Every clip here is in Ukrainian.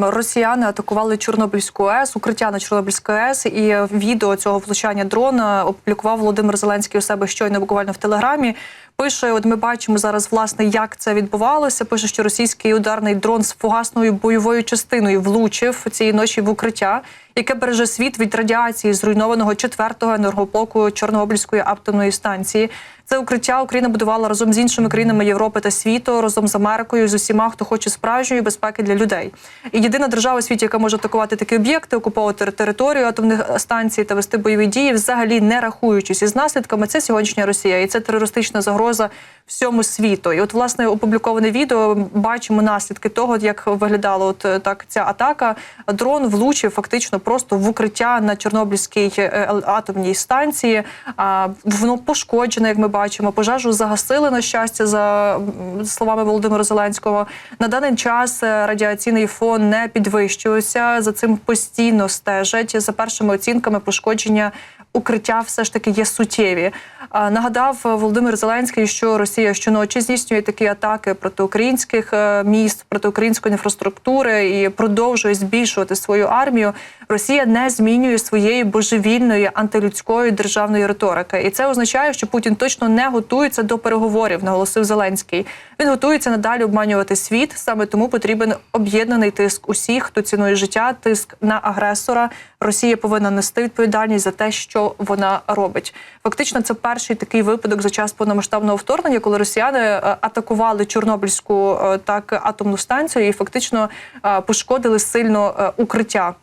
Росіяни атакували Чорнобильську АЕС, укриття на Чорнобильській АЕС, і відео цього влучання дрона опублікував Володимир Зеленський у себе щойно буквально в телеграмі. Пише: от ми бачимо зараз, власне, як це відбувалося. Пише, що російський ударний дрон з фугасною бойовою частиною влучив цієї ночі в укриття, яке береже світ від радіації зруйнованого четвертого енергоблоку Чорнобильської атомної станції. Це укриття Україна будувала разом з іншими країнами Європи та світу, разом з Америкою, з усіма, хто хоче справжньої безпеки для людей. І єдина держава у світі, яка може атакувати такі об'єкти, окуповувати територію атомних станцій та вести бойові дії, взагалі не рахуючись із наслідками, це сьогоднішня Росія, і це терористична загроза всьому світу. І от власне опубліковане відео бачимо наслідки того, як виглядала от е, так ця атака. Дрон влучив фактично просто в укриття на Чорнобильській е, атомній станції. А воно пошкоджене, як ми бачимо. Пожежу загасили на щастя, за словами Володимира Зеленського. На даний час е, радіаційний фон не підвищується. За цим постійно стежать. За першими оцінками пошкодження укриття все ж таки є суттєві. Нагадав Володимир Зеленський, що Росія щоночі здійснює такі атаки проти українських е, міст, проти української інфраструктури і продовжує збільшувати свою армію. Росія не змінює своєї божевільної антилюдської державної риторики, і це означає, що Путін точно не готується до переговорів, наголосив Зеленський. Він готується надалі обманювати світ. Саме тому потрібен об'єднаний тиск усіх, хто цінує життя, тиск на агресора. Росія повинна нести відповідальність за те, що вона робить. Фактично, це перший такий випадок за час повномасштабного вторгнення, коли росіяни е, атакували Чорнобильську е, так атомну станцію і фактично е, пошкодили сильно укриття.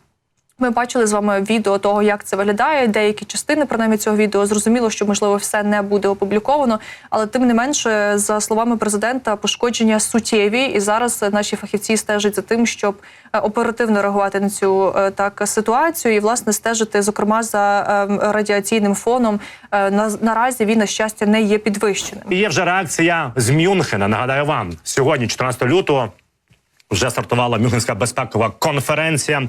Ми бачили з вами відео того, як це виглядає. Деякі частини принаймні цього відео зрозуміло, що можливо все не буде опубліковано, але тим не менше, за словами президента, пошкодження суттєві, і зараз наші фахівці стежать за тим, щоб е, оперативно реагувати на цю е, так ситуацію і власне стежити, зокрема за е, радіаційним фоном. На наразі він на щастя не є підвищеним. І є вже реакція з Мюнхена. Нагадаю вам, сьогодні, 14 лютого. Вже стартувала Мюнхенська безпекова конференція.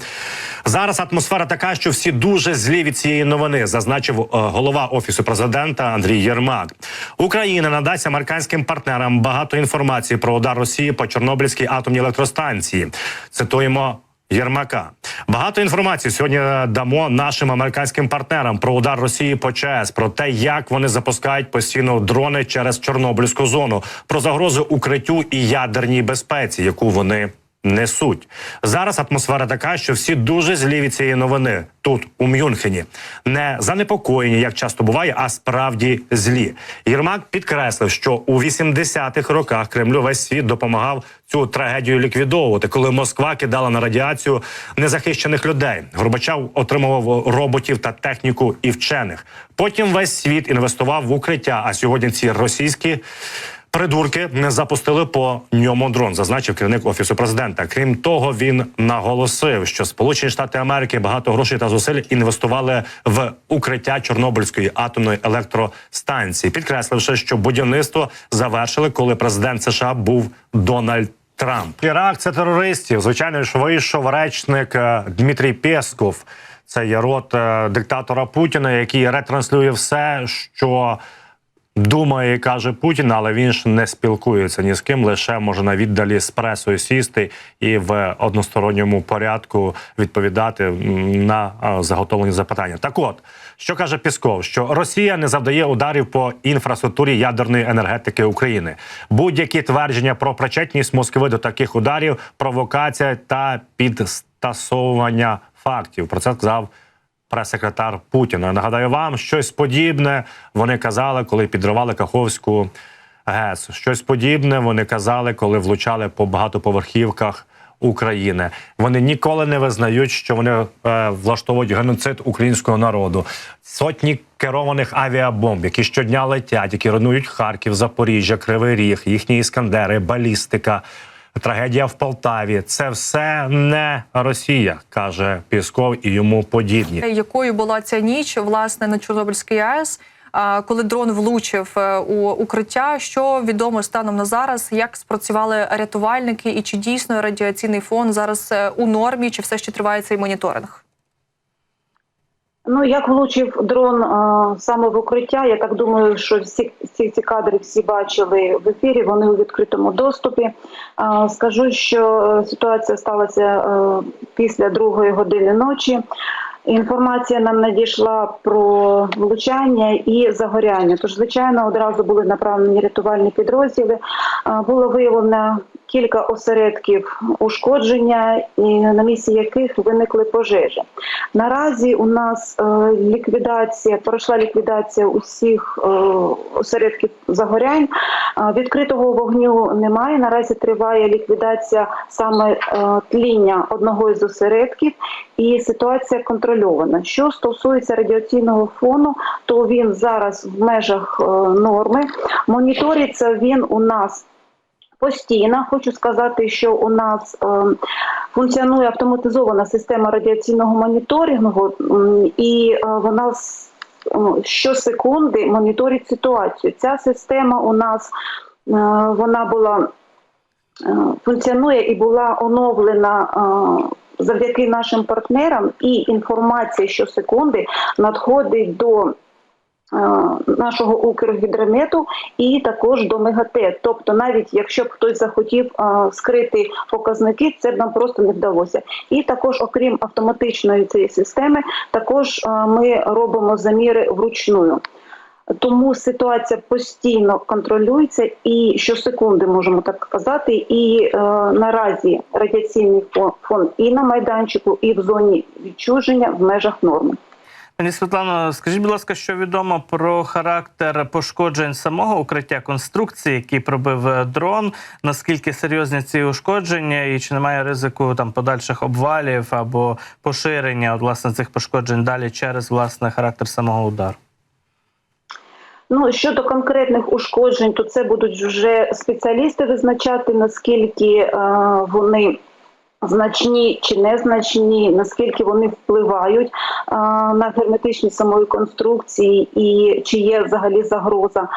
Зараз атмосфера така, що всі дуже злі від цієї новини, зазначив е, голова офісу президента Андрій Єрмак. Україна надасть американським партнерам багато інформації про удар Росії по Чорнобильській атомній електростанції. Цитуємо Єрмака. Багато інформації сьогодні е, дамо нашим американським партнерам про удар Росії по ЧАЕС, про те, як вони запускають постійно дрони через Чорнобильську зону, про загрозу укриттю і ядерній безпеці, яку вони. Несуть зараз атмосфера така, що всі дуже злі від цієї новини тут у Мюнхені, не занепокоєні, як часто буває, а справді злі. Єрмак підкреслив, що у 80-х роках Кремлю весь світ допомагав цю трагедію ліквідовувати, коли Москва кидала на радіацію незахищених людей. Горбачов отримував роботів та техніку і вчених. Потім весь світ інвестував в укриття. А сьогодні ці російські. Придурки не запустили по ньому дрон, зазначив керівник офісу президента. Крім того, він наголосив, що Сполучені Штати Америки багато грошей та зусиль інвестували в укриття Чорнобильської атомної електростанції, підкресливши, що будівництво завершили, коли президент США був Дональд. Трамп і реакція терористів. Звичайно ж вийшов речник е, Дмитрій Пєсков. Це є рот е, диктатора Путіна, який ретранслює все, що думає і каже Путін, але він ж не спілкується ні з ким, лише може на віддалі з пресою сісти і в односторонньому порядку відповідати на заготовлені запитання. Так, от що каже Пісков, що Росія не завдає ударів по інфраструктурі ядерної енергетики України. Будь-які твердження про причетність Москви до таких ударів, провокація та підстасовування фактів. Про це сказав прес-секретар Путіна. Нагадаю вам, щось подібне вони казали, коли підривали Каховську ГЕС. Щось подібне вони казали, коли влучали по багатоповерхівках. України вони ніколи не визнають, що вони е, влаштовують геноцид українського народу. Сотні керованих авіабомб, які щодня летять, які руйнують Харків, Запоріжжя, Кривий Ріг, їхні іскандери, балістика. Трагедія в Полтаві це все не Росія, каже Пісков і йому подібні. якою була ця ніч власне на Чорнобильській АЕС, коли дрон влучив е, у укриття. Що відомо станом на зараз, як спрацювали рятувальники, і чи дійсно радіаційний фон зараз е, у нормі, чи все ще триває цей моніторинг? Ну, як влучив дрон а, саме в укриття, я так думаю, що всі, всі ці кадри всі бачили в ефірі, вони у відкритому доступі. А, скажу, що е, ситуація сталася е, після другої години ночі. Інформація нам надійшла про влучання і загоряння. Тож, звичайно, одразу були направлені рятувальні підрозділи. А, Було виявлено кілька осередків ушкодження, і на місці яких виникли пожежі. Наразі у нас е, ліквідація пройшла ліквідація усіх е, осередків загорянь. Е, відкритого вогню немає. Наразі триває ліквідація саме тління одного із осередків, і ситуація контрольована. Що стосується радіаційного фону, то він зараз в межах норми. Моніториться він у нас. Постійно хочу сказати, що у нас е, функціонує автоматизована система радіаційного моніторингу, і е, вона м, щосекунди моніторить ситуацію. Ця система у нас е, вона була функціонує і була оновлена. Завдяки нашим партнерам і інформація щосекунди надходить до нашого Укргідромету і також до МЕГАТЕ. Тобто, навіть якщо б хтось захотів е, скрити показники, це б нам просто не вдалося. І також, окрім автоматичної цієї системи, також е, ми робимо заміри вручную. Тому ситуація постійно контролюється і щосекунди можемо так казати. І е, наразі радіаційний фон, фон і на майданчику, і в зоні відчуження в межах норми. Пані Світлано, скажіть, будь ласка, що відомо про характер пошкоджень самого укриття конструкції, який пробив е, дрон? Наскільки серйозні ці ушкодження, і чи немає ризику там подальших обвалів або поширення от, власне цих пошкоджень далі через власне характер самого удару? Ну щодо конкретних ушкоджень, то це будуть вже спеціалісти визначати наскільки е, вони. Значні чи незначні, наскільки вони впливають а, на герметичність самої конструкції, і чи є взагалі загроза.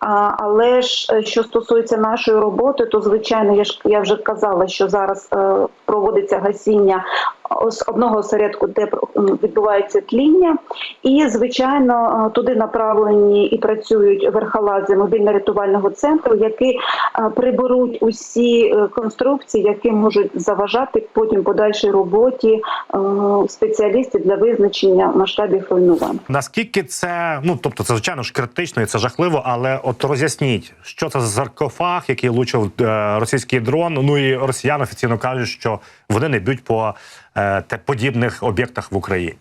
А, але ж е, що стосується нашої роботи, то звичайно, я ж я вже казала, що зараз е, проводиться гасіння одного осередку, де відбувається тління, і звичайно е, туди направлені і працюють верхолази мобільно-рятувального центру, які е, приберуть усі е, конструкції, які можуть заважати потім подальшій роботі спеціалістів для визначення масштабів руйнувань. Наскільки це, ну тобто, це звичайно ж критично і це жахливо, але от роз'ясніть, що це за саркофаг, який влучив е, російський дрон. Ну і росіяни офіційно кажуть, що вони не б'ють по е, подібних об'єктах в Україні.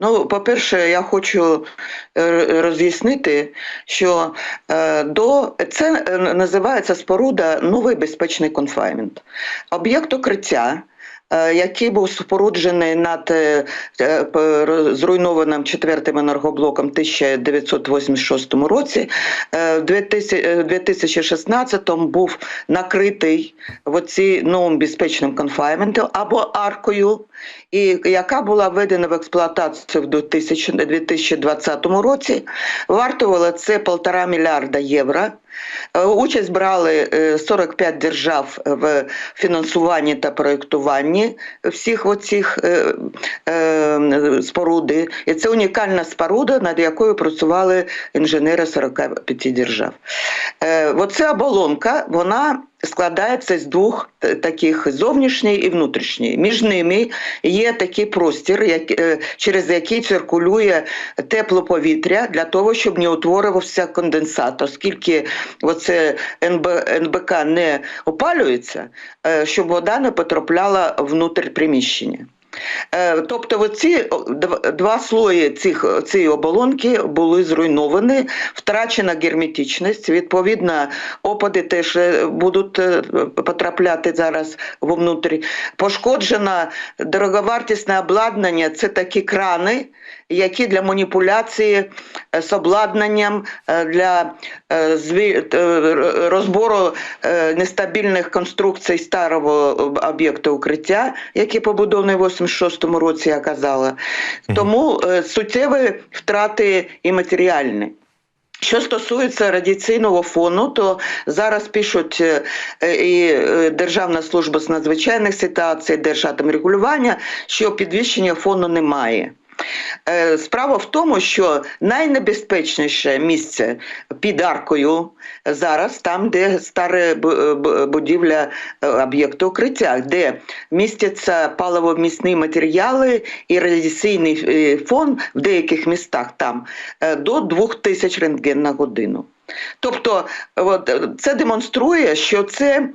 Ну, по-перше, я хочу е, роз'яснити, що е, до це е, називається споруда новий безпечний конфаймент. Об'єкт укриття. Е, Який був споруджений над е, е, зруйнованим четвертим енергоблоком в 1986 році, в 2000 е, в 2016 був накритий в оці новим безпечним конфайментом або аркою, і яка була введена в експлуатацію в 2020 році. Вартувало це полтора мільярда євро. Е, Участь брали е, 45 держав в фінансуванні та проєктуванні всіх оцих е, е, споруди. І це унікальна споруда, над якою працювали інженери 45 держав. Е, Оця оболонка, вона складається з двох е, таких зовнішній і внутрішній. Між ними є такий простір, як- е, через який циркулює тепло повітря для того, щоб не утворювався конденсат, оскільки оце НБ, НБК не опалюється, е, щоб вода не потрапляла внутрь приміщення. Е, Тобто оці два слої цих, цієї оболонки були зруйновані, втрачена герметичність, відповідно, опади теж е, будуть е, потрапляти зараз вовнутрі. Пошкоджено дороговартісне обладнання, це такі крани, які для маніпуляції е, з обладнанням е, для е, розбору нестабільних конструкцій старого об'єкту укриття, який побудований в 86-му році, я казала. Тому суттєві втрати і матеріальні. Що стосується радіаційного фону, то зараз пишуть і Державна служба з надзвичайних ситуацій, Держатомрегулювання, що підвищення фону немає. Е, Справа в тому, що найнебезпечніше місце під аркою зараз там, де стара бу- бу- будівля е, об'єкту укриття, де містяться паливомісні матеріали і радіаційний е, фон в деяких містах там е, до 2000 рентген на годину. Тобто, от, е, це демонструє, що це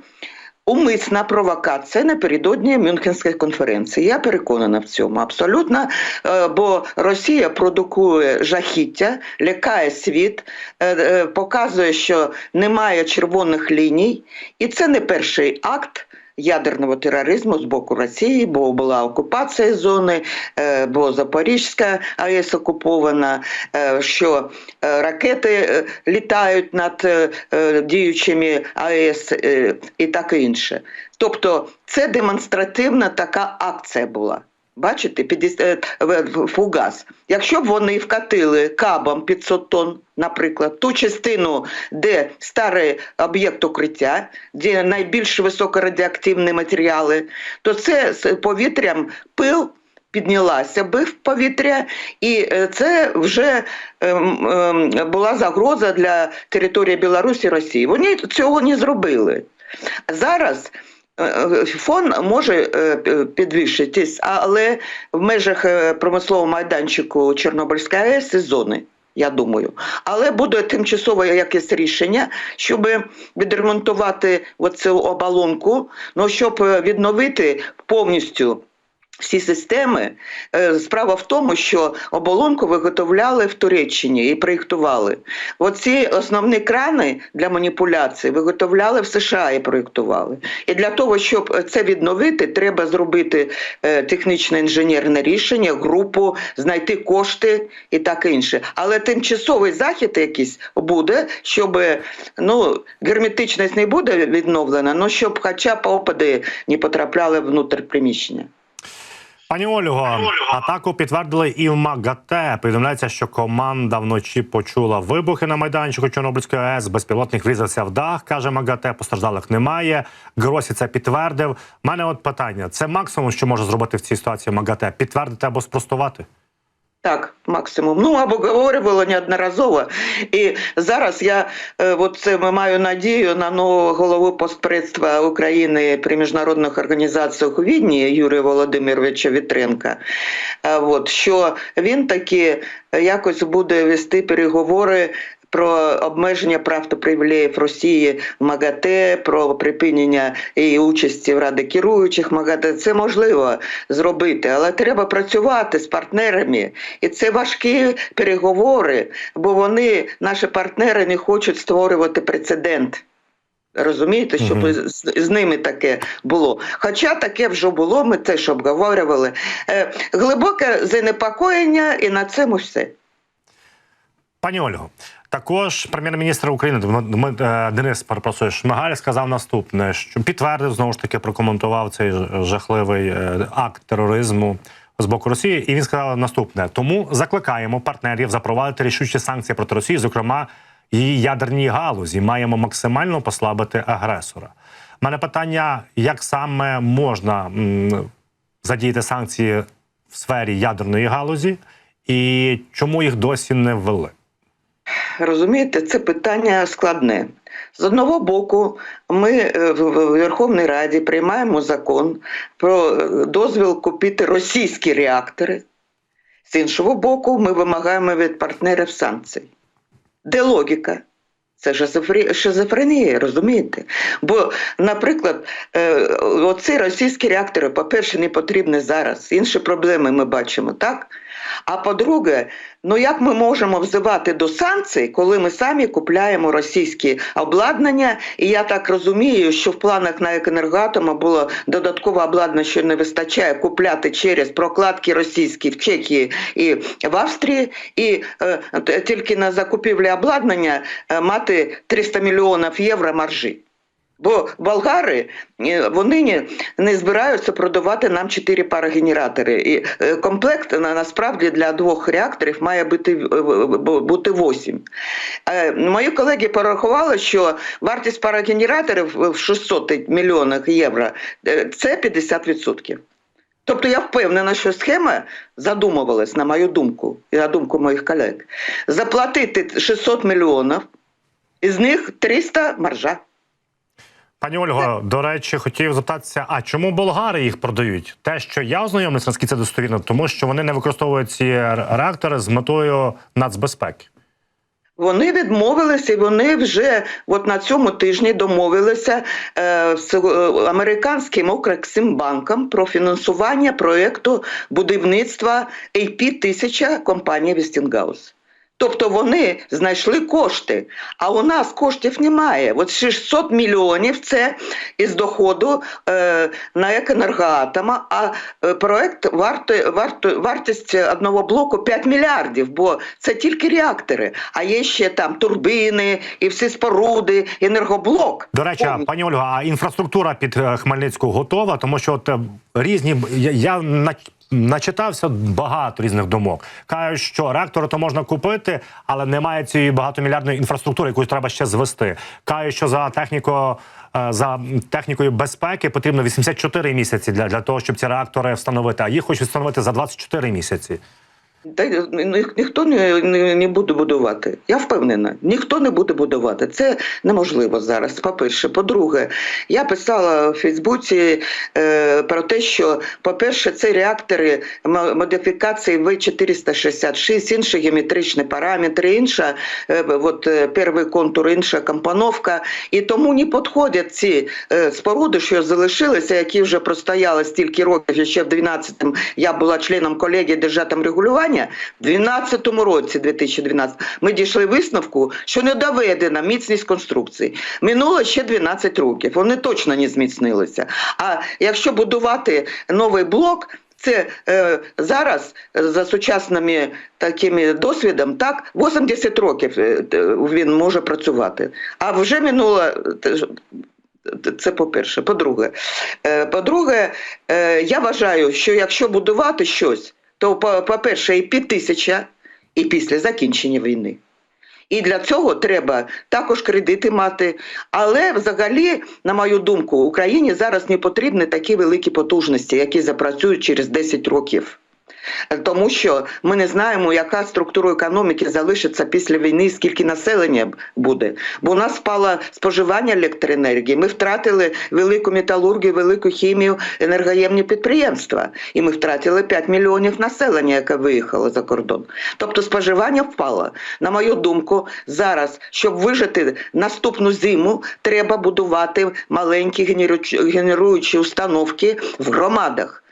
умисна провокація напередодні Мюнхенської конференції. Я переконана в цьому абсолютно, е, бо Росія продукує жахіття, лякає світ, е, е, показує, що немає червоних ліній, і це не перший акт. Ядерного тероризму з боку Росії, бо була окупація зони, е, бо Запорізька АЕС окупована, е, що е, ракети літають над діючими АЕС і таке інше. Тобто це демонстративна така акція була. Бачите, 50, е, фугас. Якщо б вони вкатили кабом 500 тонн, наприклад, ту частину, де старий об'єкт укриття, де найбільш високорадіоактивні матеріали, то це з повітрям пил піднялася би в повітря, і е, це вже ем, ем, була загроза для території Білорусі і Росії. Вони цього не зробили. Зараз фон може е, підвищитись, але в межах е, промислового майданчику Чорнобильської АЕС і зони. Я думаю, але буде тимчасове якесь рішення, щоб відремонтувати оцю оболонку, ну щоб е, відновити повністю всі системи. Е, Справа в тому, що оболонку виготовляли в Туреччині і проєктували. Оці основні крани для маніпуляцій виготовляли в США і проєктували. І для того, щоб це відновити, треба зробити е, технічне інженерне рішення, групу, знайти кошти і таке інше. Але тимчасовий захід якийсь буде, щоб ну, герметичність не буде відновлена, але щоб хоча б опади не потрапляли внутрь приміщення. Пані Ольго, атаку підтвердили і в МАГАТЕ. Повідомляється, що команда вночі почула вибухи на майданчику Чорнобильської АЕС. Безпілотник врізався в дах, каже МАГАТЕ. Постраждалих немає. Гросі це підтвердив. У мене от питання: це максимум, що може зробити в цій ситуації МАГАТЕ? Підтвердити або спростувати? Так, максимум. Ну, обговорювало неодноразово. І зараз я е, от це маю надію на нового голову постпредства України при міжнародних організаціях у Відні Юрія Володимировича Вітренка. Е, От, що він таки якось буде вести переговори. Про обмеження прав та привілеїв Росії в МАГАТЕ, про припинення її участі в раді керуючих МАГАТЕ. Це можливо зробити, але треба працювати з партнерами. І це важкі переговори, бо вони, наші партнери, не хочуть створювати прецедент. Розумієте, щоб Мгм. з, з ними таке було. Хоча таке вже було, ми теж обговорювали. Е, глибоке занепокоєння, і на цьому все. Пані Ольго, також прем'єр-міністр України е, Денис перепрошую, Шмигаль сказав наступне, що підтвердив знову ж таки, прокоментував цей жахливий е, акт тероризму з боку Росії. І він сказав наступне: тому закликаємо партнерів запровадити рішучі санкції проти Росії, зокрема її ядерній галузі. Маємо максимально послабити агресора. У мене питання: як саме можна задіяти санкції в сфері ядерної галузі, і чому їх досі не ввели? Розумієте, це питання складне. З одного боку, ми е, в Верховній Раді приймаємо закон про е, дозвіл купити російські реактори. З іншого боку, ми вимагаємо від партнерів санкцій. Де логіка? Це шизофренія, розумієте? Бо, наприклад, е, оці російські реактори, по-перше, не потрібні зараз. Інші проблеми ми бачимо, так? А по-друге, ну як ми можемо взивати до санкцій, коли ми самі купляємо російські обладнання? І я так розумію, що в планах на «Екенергоатома» було додаткове обладнання, що не вистачає купляти через прокладки російські в Чехії і в Австрії, і е, тільки на закупівлі обладнання е, мати 300 мільйонів євро маржі. Бо болгари е, вони не, збираються продавати нам чотири парогенератори. І е, комплект на, насправді для двох реакторів має бути, е, бути 8. Е, Мої колеги порахували, що вартість парогенераторів в 600 мільйонах євро це 50%. Тобто я впевнена, що схема задумувалась, на мою думку, і на думку моїх колег, заплатити 600 мільйонів, із них 300 маржа. Пані Ольго, до речі, хотів запитатися, а чому болгари їх продають? Те, що я ознайомився, наскільки це достовірно, тому що вони не використовують ці реактори з метою нацбезпеки. Вони відмовилися, і вони вже от на цьому тижні домовилися е, з е, американським Укрексімбанком про фінансування проєкту будівництва AP-1000 компанії Westinghouse. Тобто вони знайшли кошти, а у нас коштів немає. От 600 мільйонів це із доходу е, на екенергоатома, а е, проект варто, варто, вартість одного блоку 5 мільярдів, бо це тільки реактори, а є ще там турбини і всі споруди, енергоблок. До речі, Повністю. пані Ольга, а інфраструктура під е, Хмельницьку готова, тому що от е, різні я, я на- начитався багато різних думок. Кажуть, що реактори то можна купити, але немає цієї багатомільярдної інфраструктури, яку треба ще звести. Кажуть, що за техніко. е, За технікою безпеки потрібно 84 місяці для, для того, щоб ці реактори встановити. А їх хочуть встановити за 24 місяці. Та ні- ні- ніхто не, не, не буде будувати. Я впевнена, ніхто не буде будувати. Це неможливо зараз. По-перше, по-друге, я писала в Фейсбуці е, про те, що, по-перше, це реактори модифікації В466, інші геометричні параметри, інша е, от, е, перший контур, інша компоновка. І тому не підходять ці е, споруди, що залишилися, які вже простояли стільки років. І ще в 12-му я була членом колегії держатом регулювання. В 12-му році, 2012, ми дійшли висновку, що не доведена міцність конструкції. Минуло ще 12 років. Вони точно не зміцнилися. А якщо будувати новий блок. Це е, зараз е, за сучасними такими досвідом, так 80 років е, він може працювати. А вже минуло це по-перше. По-друге, Е, по-друге, я вважаю, що якщо будувати щось, то по- по-перше, і під тисяча, і після закінчення війни. І для цього треба також кредити мати. Але взагалі, на мою думку, Україні зараз не потрібні такі великі потужності, які запрацюють через 10 років. Тому що ми не знаємо, яка структура економіки залишиться після війни, скільки населення буде. Бо у нас впало споживання електроенергії. Ми втратили велику металургію, велику хімію, енергоємні підприємства. І ми втратили 5 мільйонів населення, яке виїхало за кордон. Тобто споживання впало. На мою думку, зараз, щоб вижити наступну зиму, треба будувати маленькі генеруючі- установки в громадах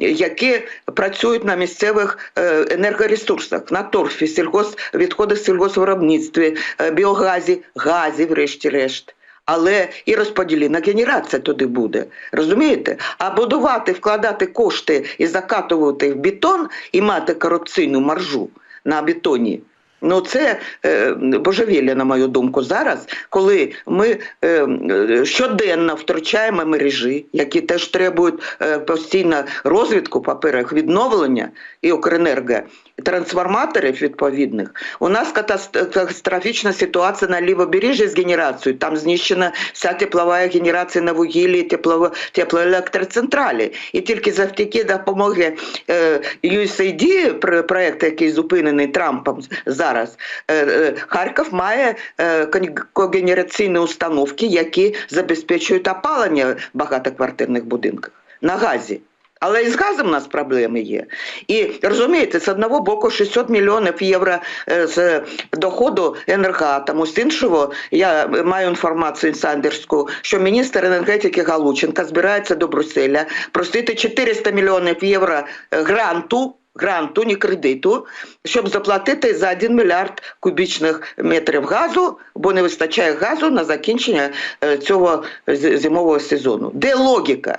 які працюють на місцевих е, енергоресурсах, на торфі, сільгос, відходи сільгосвиробництві, е, біогазі, газі, врешті-решт. Але і розподілена генерація туди буде. Розумієте? А будувати, вкладати кошти і закатувати в бетон і мати корупційну маржу на бетоні. Ну, це е, божевілля, на мою думку, зараз, коли ми е, щоденно втрачаємо мережі, які теж требують е, постійно розвідку по-перше, відновлення і Укренерго, трансформаторів відповідних. У нас катаст- катастрофічна ситуація на лівобережжі з генерацією. Там знищена вся теплова генерація на вугіллі, теплово, теплоелектроцентралі. І тільки завдяки допомоги е, USAID, про- проект, який зупинений Трампом зараз, е, е, Харків має е, когенераційні установки, які забезпечують опалення багатоквартирних будинках на газі. Але і з газом у нас проблеми є. І розумієте, з одного боку 600 мільйонів євро е, з доходу енергоатому, з іншого я маю інформацію інсайдерську, що міністр енергетики Галученка збирається до Брюсселя просити 400 мільйонів євро е, гранту. Гранту, не кредиту, щоб заплатити за 1 мільярд кубічних метрів газу, бо не вистачає газу на закінчення е, цього зимового сезону. Де логіка?